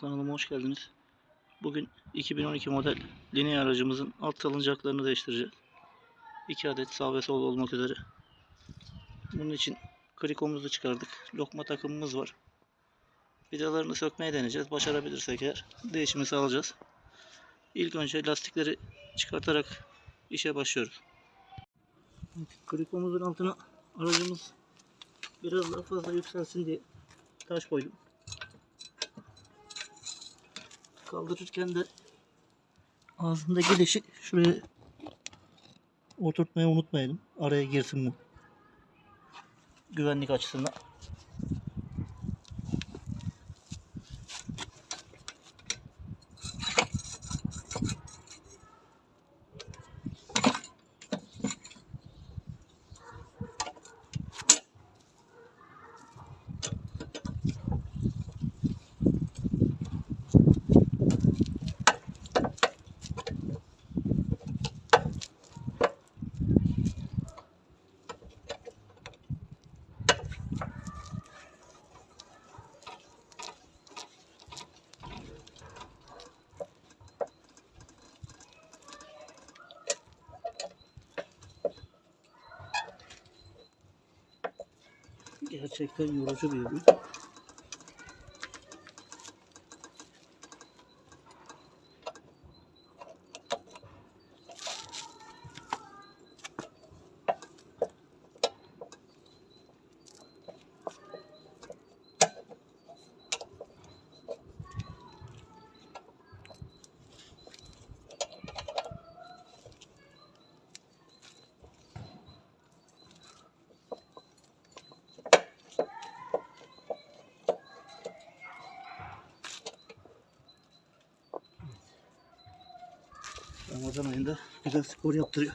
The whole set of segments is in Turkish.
Kanalıma hoş geldiniz. Bugün 2012 model Linea aracımızın alt salıncaklarını değiştireceğiz. 2 adet sağ ve sol olmak üzere. Bunun için krikomuzu çıkardık. Lokma takımımız var. Vidalarını sökmeye deneyeceğiz. Başarabilirsek eğer değişimi sağlayacağız. İlk önce lastikleri çıkartarak işe başlıyoruz. Krikomuzun altına aracımız biraz daha fazla yükselsin diye taş koydum. Kaldırırken de ağzındaki deşik şuraya oturtmayı unutmayalım. Araya girsin bu. Güvenlik açısından. jurídico 氷やってる。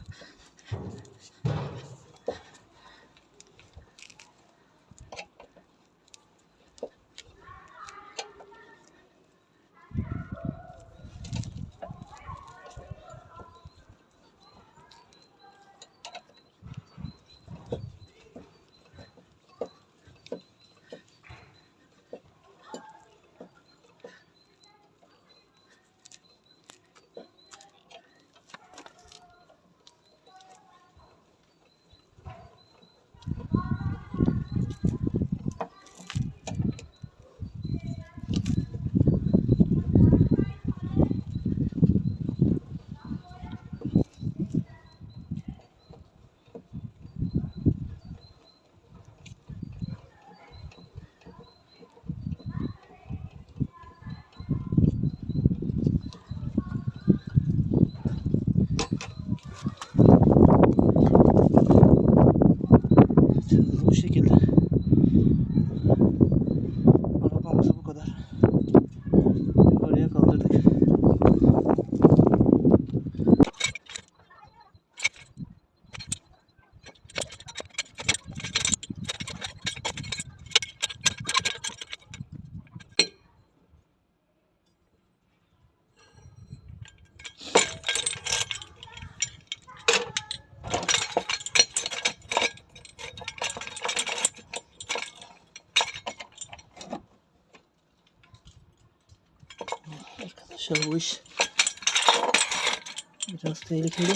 Tehlikeli.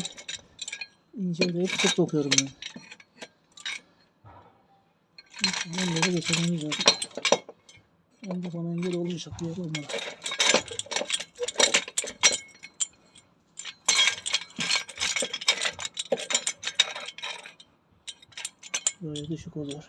İnceleyip sık dokuyorum ben. Onları geçememiz lazım. Onda bana engel olmayacak bir yer olmalı. Böyle düşük oluyor.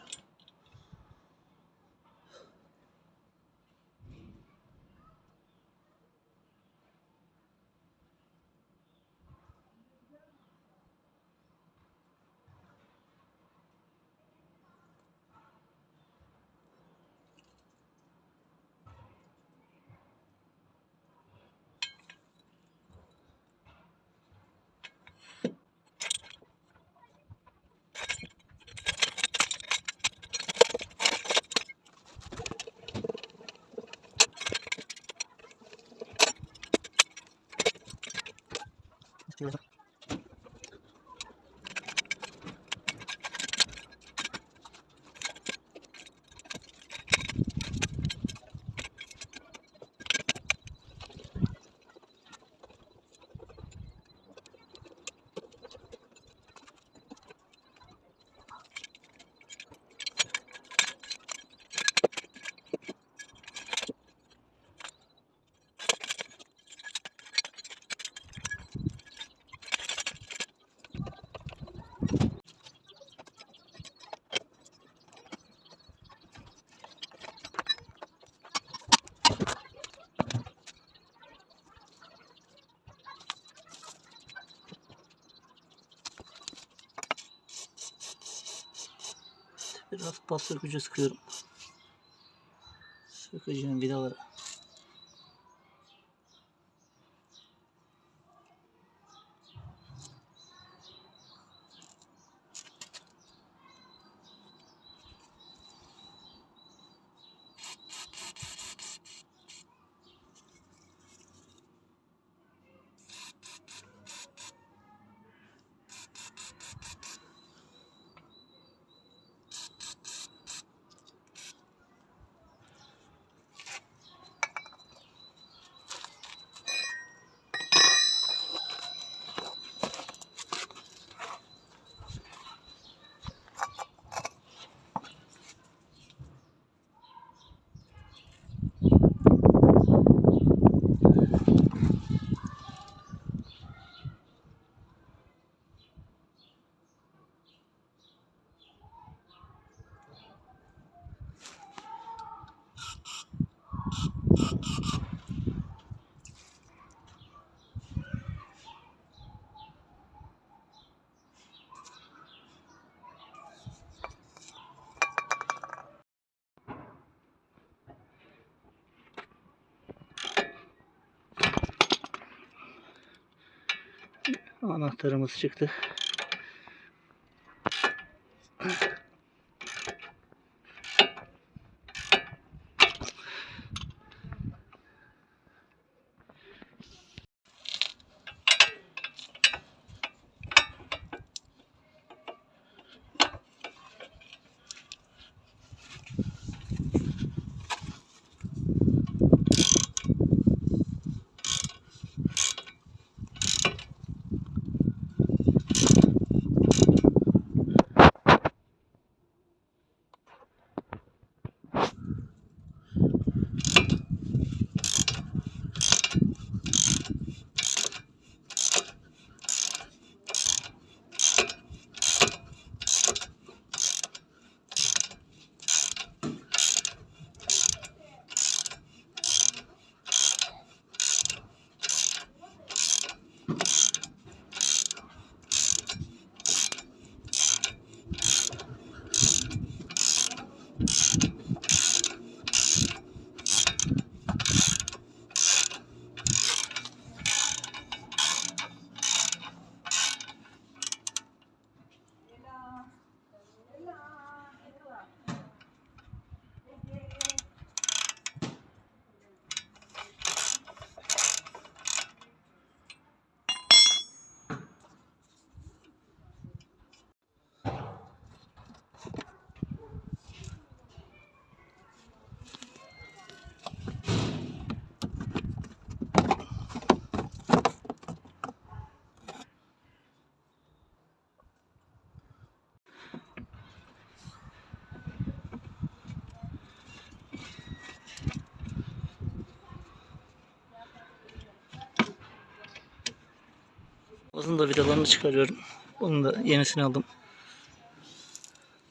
Biraz bastır gücü sıkıyorum. Sıkacağım vidalara. Anahtarımız çıktı. Bunun da vidalarını çıkarıyorum. Bunun da yenisini aldım.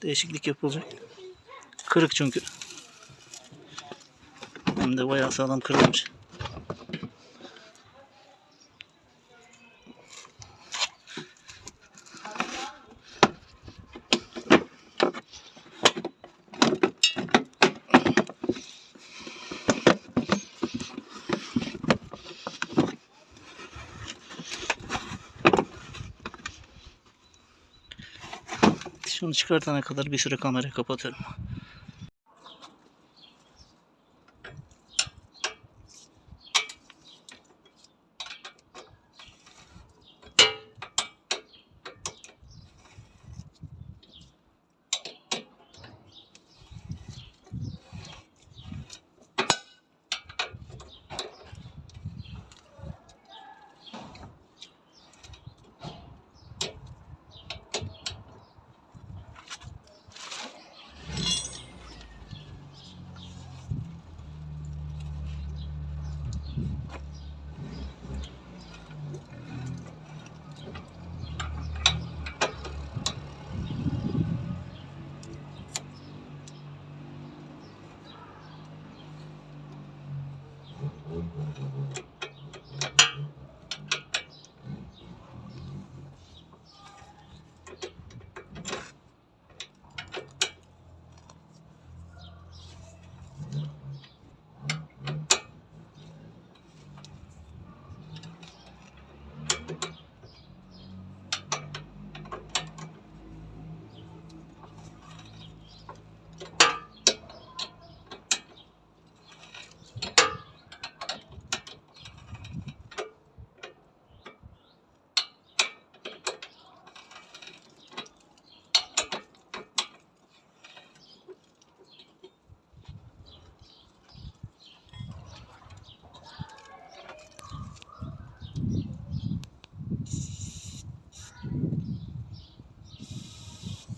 Değişiklik yapılacak. Kırık çünkü. Hem de bayağı sağlam kırılmış. Şunu çıkartana kadar bir süre kamerayı kapatıyorum.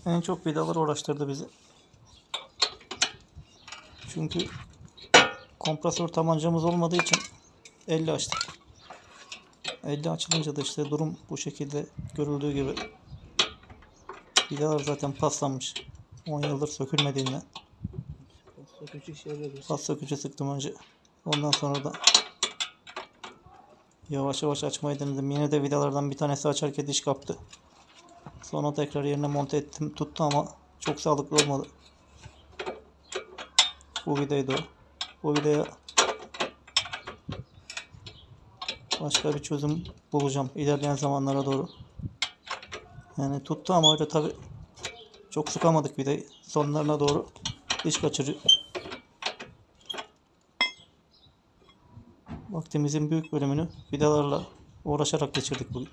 En çok vidalar uğraştırdı bizi. Çünkü kompresör tabancamız olmadığı için elle açtık. Elle açılınca da işte durum bu şekilde görüldüğü gibi. Vidalar zaten paslanmış. 10 yıldır sökülmediğinden. Sökücü şeyler Pas sökücü sıktım önce. Ondan sonra da yavaş yavaş açmayı denedim. Yine de vidalardan bir tanesi açarken diş kaptı. Sonra tekrar yerine monte ettim. Tuttu ama çok sağlıklı olmadı. Bu vidaydı o. Bu vidaya başka bir çözüm bulacağım ilerleyen zamanlara doğru. Yani tuttu ama öyle tabi çok sıkamadık vidayı. Sonlarına doğru diş kaçırıyor. Vaktimizin büyük bölümünü vidalarla uğraşarak geçirdik bugün.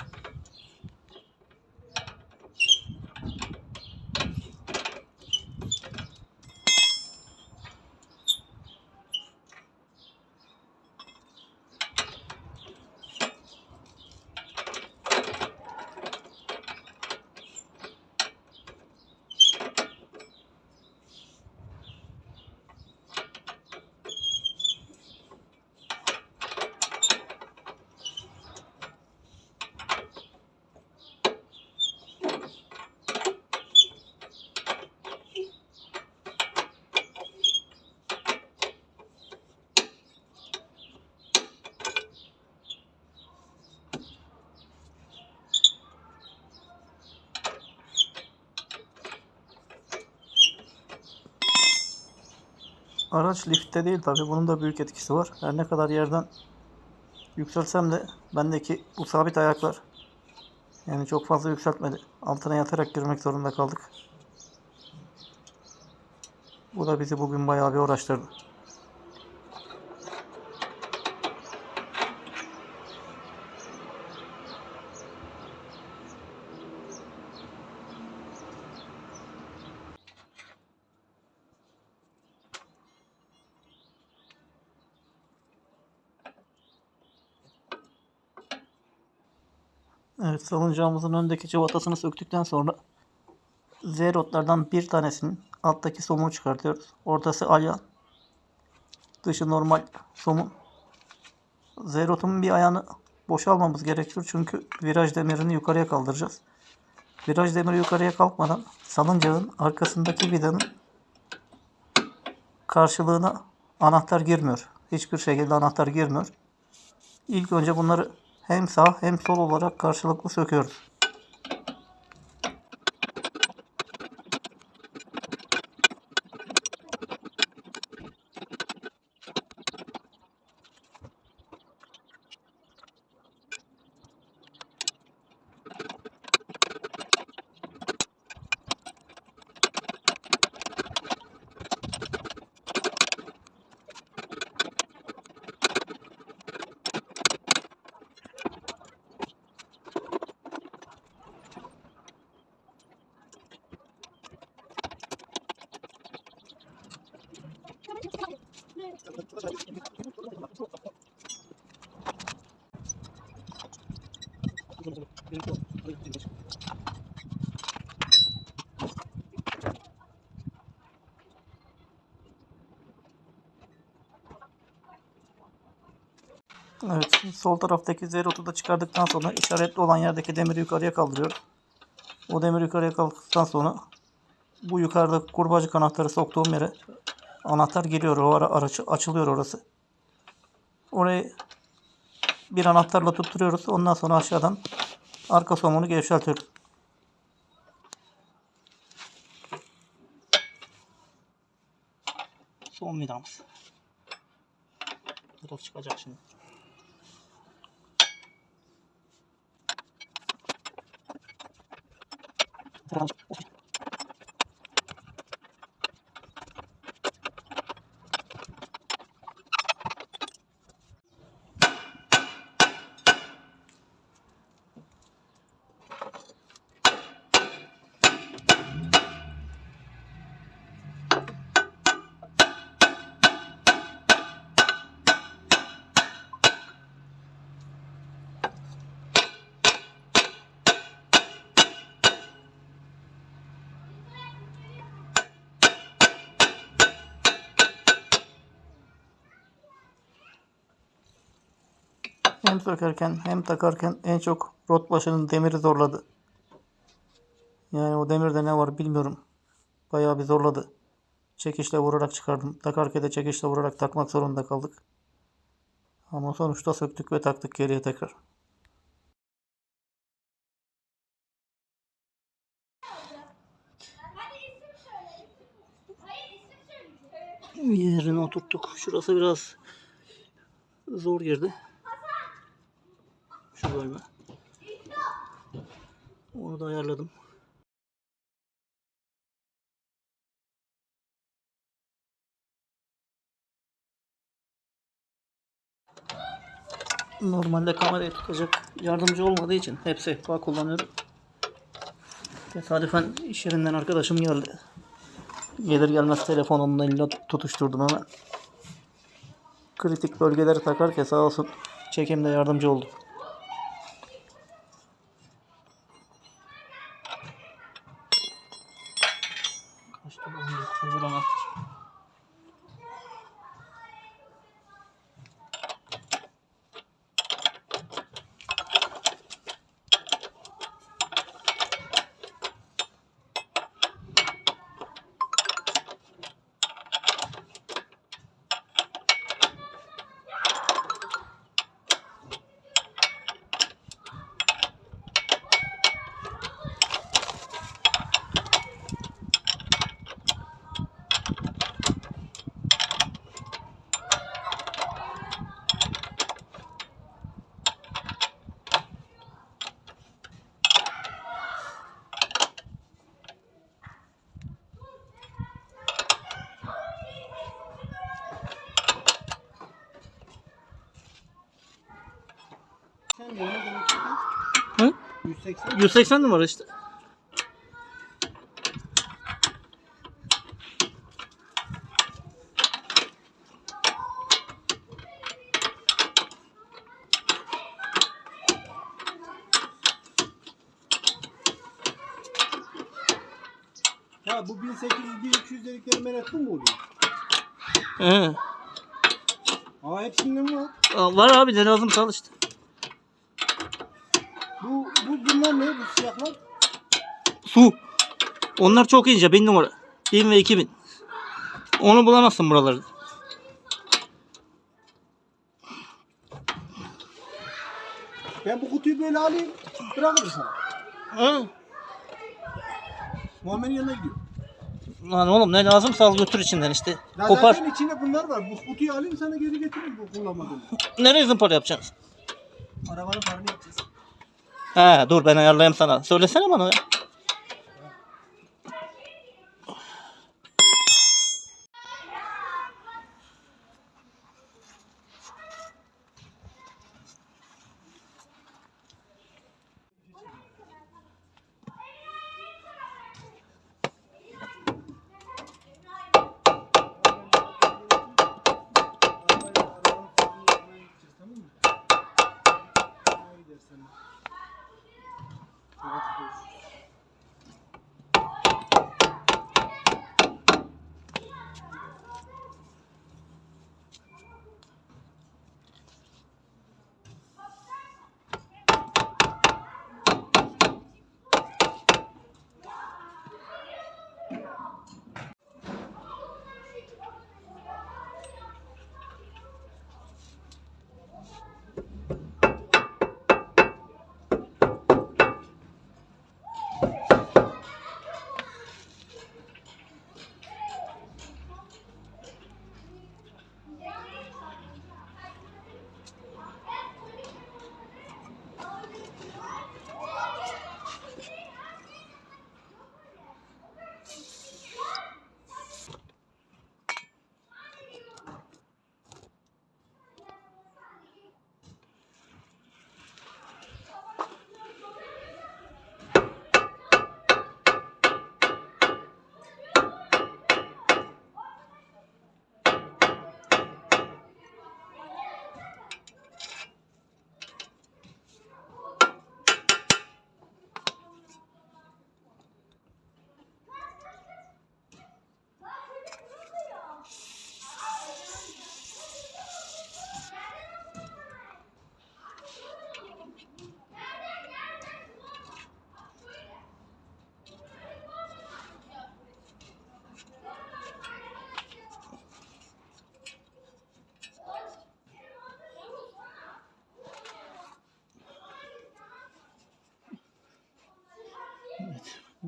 Araç liftte değil tabi bunun da büyük etkisi var. Her ne kadar yerden yükselsem de bendeki bu sabit ayaklar yani çok fazla yükseltmedi. Altına yatarak girmek zorunda kaldık. Bu da bizi bugün bayağı bir uğraştırdı. Evet salıncağımızın öndeki cıvatasını söktükten sonra Z-rotlardan bir tanesinin alttaki somuğu çıkartıyoruz. Ortası alyan. Dışı normal somun. Z-rotun bir ayağını boşalmamız gerekiyor. Çünkü viraj demirini yukarıya kaldıracağız. Viraj demiri yukarıya kalkmadan salıncağın arkasındaki vidanın karşılığına anahtar girmiyor. Hiçbir şekilde anahtar girmiyor. İlk önce bunları hem sağ hem sol olarak karşılıklı söküyoruz. Evet, sol taraftaki zerotu da çıkardıktan sonra işaretli olan yerdeki demiri yukarıya kaldırıyorum. O demir yukarıya kalktıktan sonra bu yukarıda kurbacık anahtarı soktuğum yere anahtar giriyor. O ara araç açılıyor orası. Orayı bir anahtarla tutturuyoruz. Ondan sonra aşağıdan Arka somunu gevşeltir. Son vidamız. Kırık çıkacak şimdi. Thank. Hem sökerken hem takarken en çok rot başının demiri zorladı. Yani o demirde ne var bilmiyorum. Bayağı bir zorladı. Çekişle vurarak çıkardım. Takarken de çekişle vurarak takmak zorunda kaldık. Ama sonuçta söktük ve taktık geriye tekrar. Yerine oturttuk. Şurası biraz zor girdi. Şu bölme. Onu da ayarladım. Normalde kamerayı tutacak yardımcı olmadığı için hep sehpa kullanıyorum. Tesadüfen iş yerinden arkadaşım geldi. Gelir gelmez telefonumla eline tutuşturdum hemen. Kritik bölgeleri takarken sağ olsun çekimde yardımcı oldu. 180. 180 numara işte. Ha bu 1800 1200 dedikleri merak mı oluyor? He. Aa hepsinden var. Aa, Var abi ne lazım sal işte. Bu, bu bunlar ne bu siyahlar? Su. Onlar çok ince 1000 numara. 1000 ve 2000. Onu bulamazsın buralarda. Ben bu kutuyu böyle alayım. Bırakırım sana. He. Muammer'in yanına gidiyor. Lan oğlum ne lazım sal götür içinden işte. Ya Kopar. zaten içinde bunlar var. Bu kutuyu alayım sana geri getiririm bu kullanmadığını. Nereye zımpara yapacaksın? Arabanın paranı yapacağız. He dur ben ayarlayayım sana. Söylesene bana ya.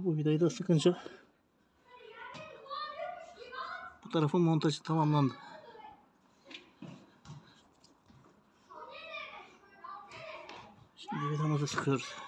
Bu vidayı da sıkınca bu tarafın montajı tamamlandı. Şimdi vidamızı sıkıyoruz.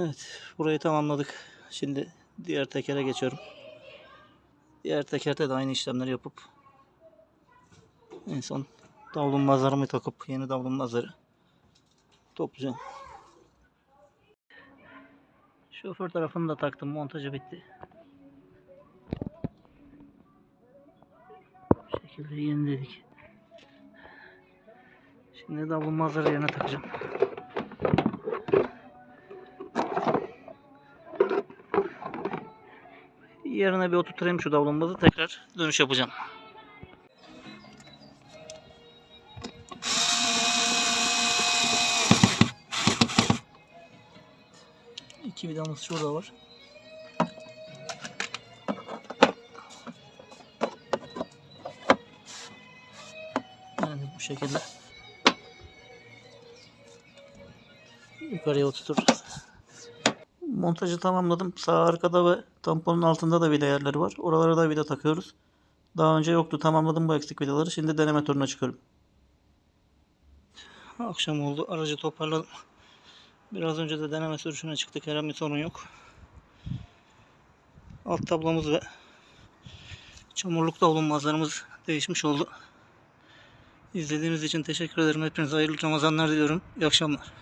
Evet, burayı tamamladık. Şimdi diğer tekere geçiyorum. Diğer tekerde de aynı işlemleri yapıp en son davlumbazlarımı takıp yeni davlumbazları toplayacağım. Şoför tarafını da taktım. Montajı bitti. Bu şekilde yeniledik. Şimdi davlumbazları yerine takacağım. Yerine bir oturtayım şu davlumbazı tekrar dönüş yapacağım. İki vidamız şurada var. Yani bu şekilde yukarıya oturturuz. Montajı tamamladım. Sağ arkada ve tamponun altında da vida yerleri var. Oralara da vida takıyoruz. Daha önce yoktu. Tamamladım bu eksik vidaları. Şimdi deneme turuna çıkıyorum. Akşam oldu. Aracı toparladım. Biraz önce de deneme sürüşüne çıktık. Herhangi bir sorun yok. Alt tablomuz ve çamurluk davlumbazlarımız değişmiş oldu. İzlediğiniz için teşekkür ederim. Hepinize hayırlı Ramazanlar diliyorum. İyi akşamlar.